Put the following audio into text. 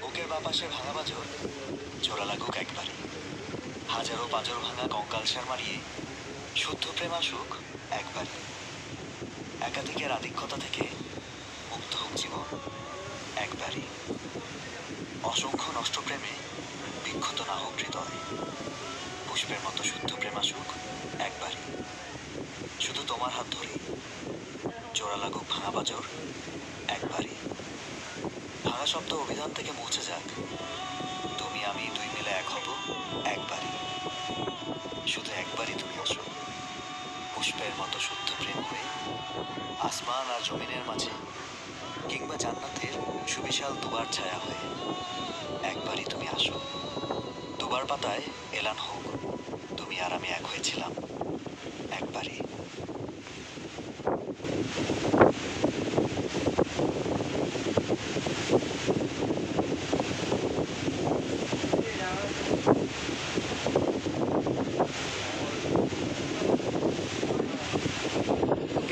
বুকের বাপাশে ভাঙা বাজর জোড়া লাগুক একবারে। হাজারো পাজর ভাঙা কঙ্কাল সার মারিয়ে, শুদ্ধ প্রেম আসুক একবারে। একাধিকের আধিক্যতা থেকে মুক্ত হোক জীবন একবারই অসংখ্য নষ্ট প্রেমে বিক্ষত না হোক হৃদয়। পুষ্পের মতো শুদ্ধ প্রেম আসুক একবারই শুধু তোমার হাত ধরে জোড়া লাগুক ভাঙা বাজর একবারই ভাঙা শব্দ অভিধান থেকে মুছে যাক। তুমি, আমি দুই মিলে এক হব, একবারই। শুধু একবারই তুমি আসো পুষ্পের মতো শুদ্ধ প্রেম হয়ে আসমান আর জমিনের মাঝে কিংবা জান্নাতের সুবিশাল দুবার ছায়া হয়ে একবারই তুমি আসো। দুবার পাতায় এলান হোক, তুমি আর আমি এক হয়েছিলাম।